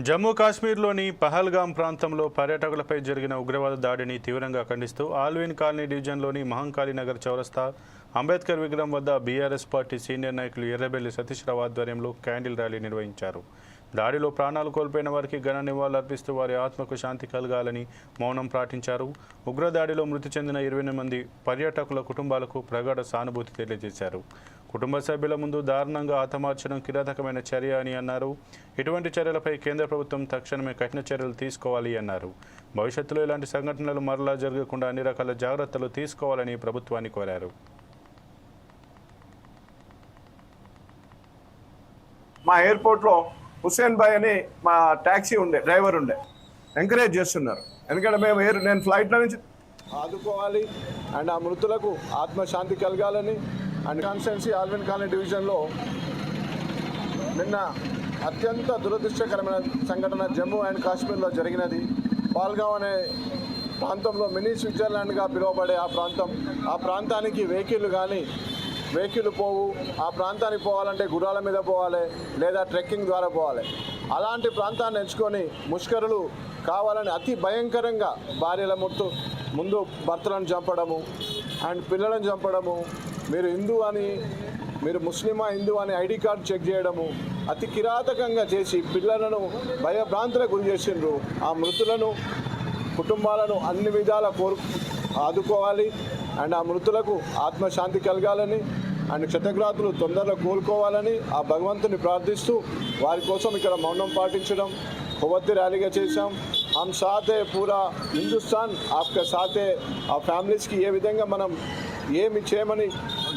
జమ్మూ కాశ్మీర్లోని పహల్గాం ప్రాంతంలో పర్యాటకులపై జరిగిన ఉగ్రవాద దాడిని తీవ్రంగా ఖండిస్తూ ఆల్విన్ కాలనీ డివిజన్లోని మహంకాళి నగర్ చౌరస్తా అంబేద్కర్ విగ్రహం వద్ద బీఆర్ఎస్ పార్టీ సీనియర్ నాయకులు ఎర్రబెల్లి సతీష్రావు ఆధ్వర్యంలో క్యాండిల్ ర్యాలీ నిర్వహించారు. దాడిలో ప్రాణాలు కోల్పోయిన వారికి ఘన నివాళులర్పిస్తూ వారి ఆత్మకు శాంతి కలగాలని మౌనం పాటించారు ఉగ్రదాడిలో మృతి చెందిన ఇరవై మంది పర్యాటకుల కుటుంబాలకు ప్రగాఢ సానుభూతి తెలియజేశారు. కుటుంబ సభ్యుల ముందు దారుణంగా హతమార్చడం కిరాతకమైన చర్య అని అన్నారు. ఇటువంటి చర్యలపై కేంద్ర ప్రభుత్వం తక్షణమే కఠిన చర్యలు తీసుకోవాలి అన్నారు. భవిష్యత్తులో ఇలాంటి సంఘటనలు మరలా జరగకుండా అన్ని రకాల జాగ్రత్తలు తీసుకోవాలని ప్రభుత్వాన్ని కోరారు. మా ఎయిర్పోర్ట్లో హుస్సేన్ భాయ్ అని మా ట్యాక్సీ ఉండే డ్రైవర్ ఉండే. ఎంకరేజ్ చేస్తున్నారు. ఎందుకంటే మేము ఎయిర్ నేను ఫ్లైట్లో నుంచి ఆదుకోవాలి. అండ్ ఆ మృతులకు ఆత్మశాంతి కలగాలని అండ్ కాన్స్టెన్సీ ఆల్విన్ కాలనీ డివిజన్లో నిన్న అత్యంత దురదృష్టకరమైన సంఘటన జమ్మూ అండ్ కాశ్మీర్లో జరిగినది. పాల్గావ్ అనే ప్రాంతంలో మినీ స్విట్జర్లాండ్గా పిలువబడే ఆ ప్రాంతం ఆ ప్రాంతానికి వెహికల్ కానీ వెహికల్ పోవు ఆ ప్రాంతానికి పోవాలంటే గుర్రాల మీద పోవాలి లేదా ట్రెక్కింగ్ ద్వారా పోవాలి. అలాంటి ప్రాంతాన్ని ఎంచుకొని ముష్కరులు కావాలని అతి భయంకరంగా భార్యల ముత్తు ముందు భర్తలను చంపడము అండ్ పిల్లలను చంపడము మీరు హిందూ అని మీరు ముస్లిమా హిందూ అని ఐడి కార్డు చెక్ చేయడము అతి కిరాతకంగా చేసి పిల్లలను భయభ్రాంతులకు గురి చేసిండ్రు. ఆ మృతులను కుటుంబాలను అన్ని విధాల కోరు ఆదుకోవాలి. అండ్ ఆ మృతులకు ఆత్మశాంతి కలగాలని అండ్ క్షతగ్రాతులు తొందరగా కోలుకోవాలని ఆ భగవంతుని ప్రార్థిస్తూ వారి కోసం ఇక్కడ మౌనం పాటించడం కొవ్వొత్తి ర్యాలీగా చేశాం. హమ్ సాతే పూరా హిందుస్థాన్ ఆప్క సాతే ఆ ఫ్యామిలీస్కి ఏ విధంగా మనం ఏమి చేయమని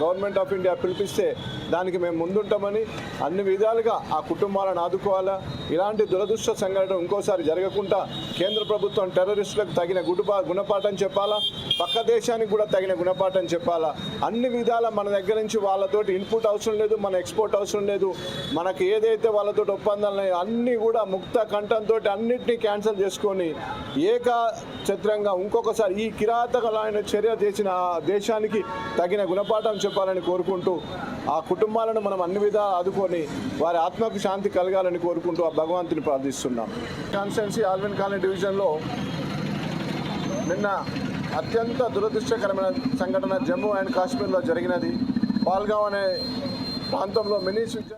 గవర్నమెంట్ ఆఫ్ ఇండియా పిలిపిస్తే దానికి మేము ముందుంటామని అన్ని విధాలుగా ఆ కుటుంబాలను ఆదుకోవాలా? ఇలాంటి దురదృష్ట సంఘటన ఇంకోసారి జరగకుండా కేంద్ర ప్రభుత్వం టెర్రరిస్టులకు తగిన గుడిపా గుణపాఠం చెప్పాలా? పక్క దేశానికి కూడా తగిన గుణపాఠం చెప్పాలా? అన్ని విధాల మన దగ్గర నుంచి వాళ్ళతోటి ఇన్పుట్ అవసరం లేదు మన ఎక్స్పోర్ట్ అవసరం లేదు. మనకి ఏదైతే వాళ్ళతో ఒప్పందాలు ఉన్నాయో అన్నీ కూడా ముక్త కంఠంతో అన్నిటినీ క్యాన్సిల్ చేసుకొని ఏకఛత్రంగా ఇంకొకసారి ఈ కిరాతకమైన చర్య చేసిన ఆ దేశానికి తగిన గుణపాఠం చెప్పాలని కోరుకుంటూ ఆ కుటుంబాలను మనం అన్ని విధాలు ఆదుకొని వారి ఆత్మకు శాంతి కలగాలని కోరుకుంటూ ఆ భగవంతుని ప్రార్థిస్తున్నాం. కాన్స్టెన్సీ ఆల్విన్ కాలనీ డివిజన్లో నిన్న అత్యంత దురదృష్టకరమైన సంఘటన జమ్మూ అండ్ కాశ్మీర్లో జరిగినది. పాల్గావ్ అనే ప్రాంతంలో మినీ స్విచ్